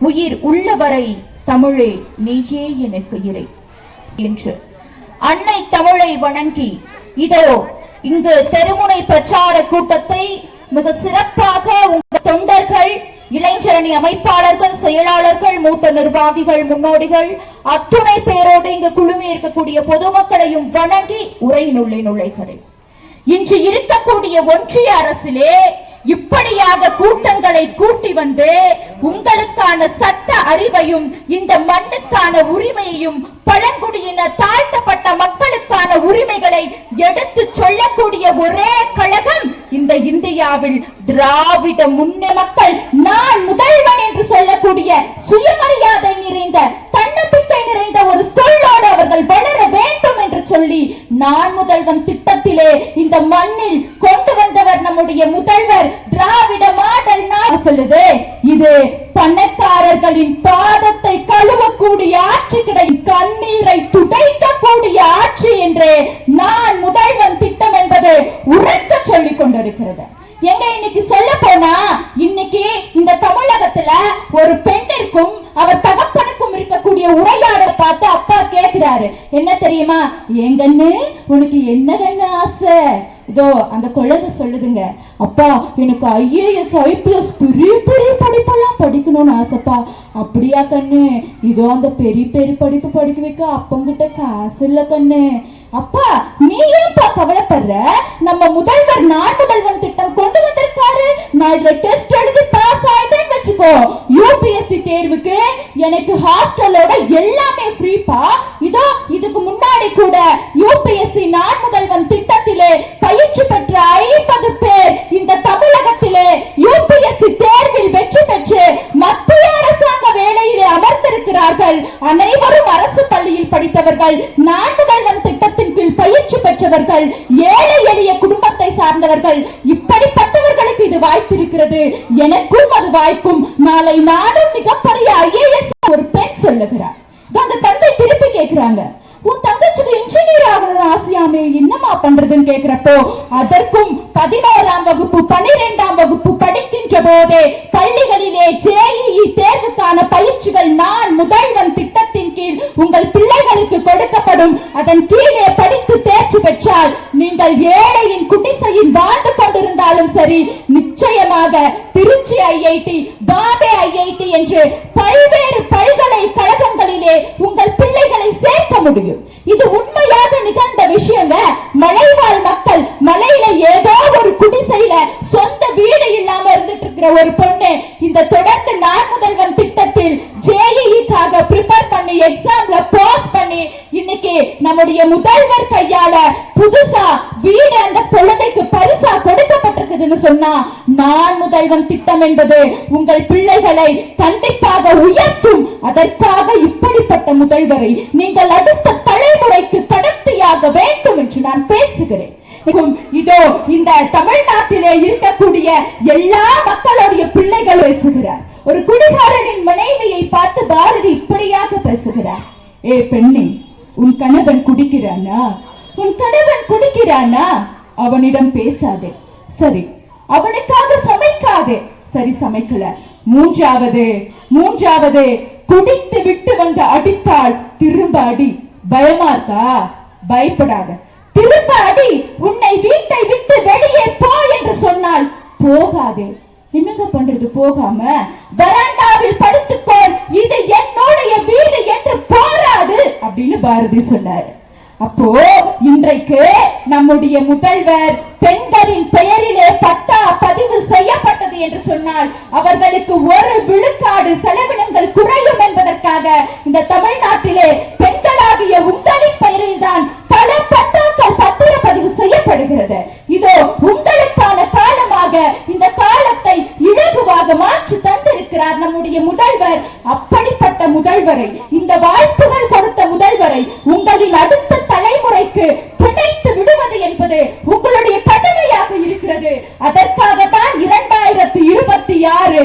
உயிர் உள்ளவரை தமிழே நீயே எனக்கு இறை. என்று அன்னை தமிழை வணங்கி இதோ இங்கு தெருமுனை பிரச்சார கூட்டத்தை மிக சிறப்பாக உங்கள் தொண்டர்கள் இளைஞரணி அமைப்பாளர்கள் செயலாளர்கள் மூத்த நிர்வாகிகள் முன்னோடிகள் அத்துணை பேரோடு இங்கு குழுமி இருக்கக்கூடிய பொதுமக்களையும் வணங்கி உரையினுள்ளே நுழைகிறேன். இன்று இருக்கக்கூடிய ஒன்றிய அரசிலே இப்படியாக கூட்டங்களை கூட்டி வந்து உங்களுக்கான சட்ட அறிவையும் இந்த மண்ணுக்கான உரிமையையும் பழங்குடியினர் தாழ்த்தப்பட்ட மக்களுக்கான உரிமைகளை எடுத்து சொல்லக்கூடிய ஒரே கழகம் இந்த இந்தியாவில் திராவிட முன்னே மக்கள் நான் முதல்வனே கண்ணீரை துடைக்கக்கூடிய ஆட்சி என்று நான் முதல்வன் திட்டம் என்பது உறக்க சொல்லிக் கொண்டிருக்கிறது. எங்க இன்னைக்கு சொல்ல போனா இன்னைக்கு இந்த தமிழகத்துல ஒரு பெண்ணிற்கும் அவர் தகப்பனுக்கும் இருக்கக்கூடிய உரையாடல் பார்த்து அப்பா கேட்கிறாரு. என்ன தெரியுமா? எங்கன்னு உனக்கு என்ன கண்ணு ஆசை? இதோ அந்த குழந்தை சொல்லுதுங்க அப்பா எனக்கு ஐஏஎஸ் ஐபிஎஸ் பெரிய பெரிய படிப்பெல்லாம் படிக்கணும்னு ஆசைப்பா. அப்படியா கண்ணு இதோ அந்த பெரிய பெரிய படிப்பு படிக்க வைக்க அப்பங்கிட்ட காசு இல்ல கண்ணு. அப்பா நீ ஏன்பா கவலைப்படுற? நம்ம முதல்வர் நான் முதல்வன் திட்டம் கொண்டு வந்திருக்காரு. நான் இதுல டெஸ்ட் எழுதி பாஸ் ஆயிட்டேன்னு வச்சுக்கோ. யூபிஎஸ்சி தேர்வுக்கு எனக்கு ஹாஸ்டலோட எல்லாமே ஃப்ரீப்பா இதோ இதுக்கு முன்னாடி கூட யூபிஎஸ்சி நான் முதல்வன் பெற்றவர்கள் நான் முதல்வன் திட்டத்தின் கீழ் பயிற்சி பெற்றவர்கள் ஏழை எளிய குடும்பத்தை சார்ந்தவர்கள் இப்படிப்பட்டவர்களுக்கு இது வாய்ப்பு இருக்கிறது எனக்கும் அது வாய்க்கும். நாளை நாடும் மிகப்பெரிய ஐஏஎஸ் ஒரு பெண் சொல்லுகிறார். அந்த தந்தை திருப்பி கேட்கிறாங்க. உன் தங்கச்சிக்கு இன்ஜினியர் ஆகணும்னு ஆசையாமே என்னமா பண்றதுன்னு கேக்குறப்போ அதற்கும் பதினோராம் வகுப்பு பனிரெண்டாம் வகுப்பு படிக்கின்ற போதே பள்ளிகளிலே ஜேஇஇ தேர்வுக்கான பயிற்சிகள் நான் முதல்வன் உங்கள் பிள்ளைகளுக்கு கொடுக்கப்படும் அதன் கீழே படித்து தேர்ச்சி பெற்றால் நீங்கள் ஏழையின் குடிசையில் வாழ்ந்து கொண்டிருந்தாலும் சரி நிச்சயமாக திருச்சி ஐஐடி பாம்பே ஐஐடி என்று பல்வேறு பல்கலைக்கழகங்களிலே உங்கள் பிள்ளைகளை சேர்க்க முடியும். இது உண்மையாக நிகழ்ந்த விஷயங்க. மலைவாழ் மக்கள் மலையில ஏதோ ஒரு குடிசையில சொந்த வீடு இல்லாம இருந்துட்டு இருக்கிற ஒரு பொண்ணு இந்த தொடர் இன்னைக்கு நம்முடைய முதல்வர் கையால புதுசா வீடு அந்த குழந்தைக்கு பரிசா கொடுக்கப்பட்டிருக்குதுன்னு சொன்னா நான் முதல்வன் திட்டம் என்பது உங்கள் பிள்ளைகளை கண்டிப்பாக உயர்த்தும். அதற்காக இப்படிப்பட்ட முதல்வரை நீங்கள் அடுத்த தலைமுறைக்கு கடத்தியாக வேண்டும் என்று நான் பேசுகிறேன். இதோ இந்த தமிழ்நாட்டிலே இருக்கக்கூடிய எல்லா மக்களுடைய பிள்ளைகள் பேசுகிறார். ஒரு குடிகாரனின் மனைவியை பார்த்து பாரதி இப்படியாக பேசுகிறார். ஏ பெண்ணே உன் கணவன் குடிக்கிறானா? உன் கணவன் குடிக்கிறானா? அவனிடம் பேசாதே. சரி அவனுக்காக சமைக்காதே. சரி சமைக்கல. மூன்றாவது மூன்றாவது குடித்து விட்டு வந்து அடித்தால் திரும்ப அடி. பயமா இருக்கா? பயப்படாத. திரும்ப அடி. உன்னை வீட்டை விட்டு வெளியே போ என்று சொன்னால் போகாதே. என்னங்க பண்றது? போகாம? வராண்டாவில் பாரதி சொன்னார். அப்போ இன்றைக்கு நம்முடைய முதல்வர் பெண்களின் பெயரிலே பட்டா பதிவு செய்யப்பட்டது என்று சொன்னால் அவர்களுக்கு ஒரு விழுக்காடு செலவினங்கள் குறையும் என்பதற்காக இந்த தமிழ்நாட்டிலே பெண்களாகிய உங்களின் பெயரில் தான் பல பட்டங்கள் பத்திர பதிவு செய்யப்படுகிறது. இதோ உங்களுக்கான காலமாக இந்த காலத்தை இலகுவாக மாற்றி தந்திருக்கிறார் நம்முடைய முதல்வர். அப்படிப்பட்ட முதல்வரை இந்த வாய்ப்புகள் அப்படிப்பட்ட முதல்வரை உங்களின் அடுத்த தலைமுறைக்கு பிணைத்து விடுவது என்பது உங்களுடைய கடமையாக இருக்கிறது. அதற்காகத்தான் இரண்டாயிரத்தி இருபத்தி ஆறு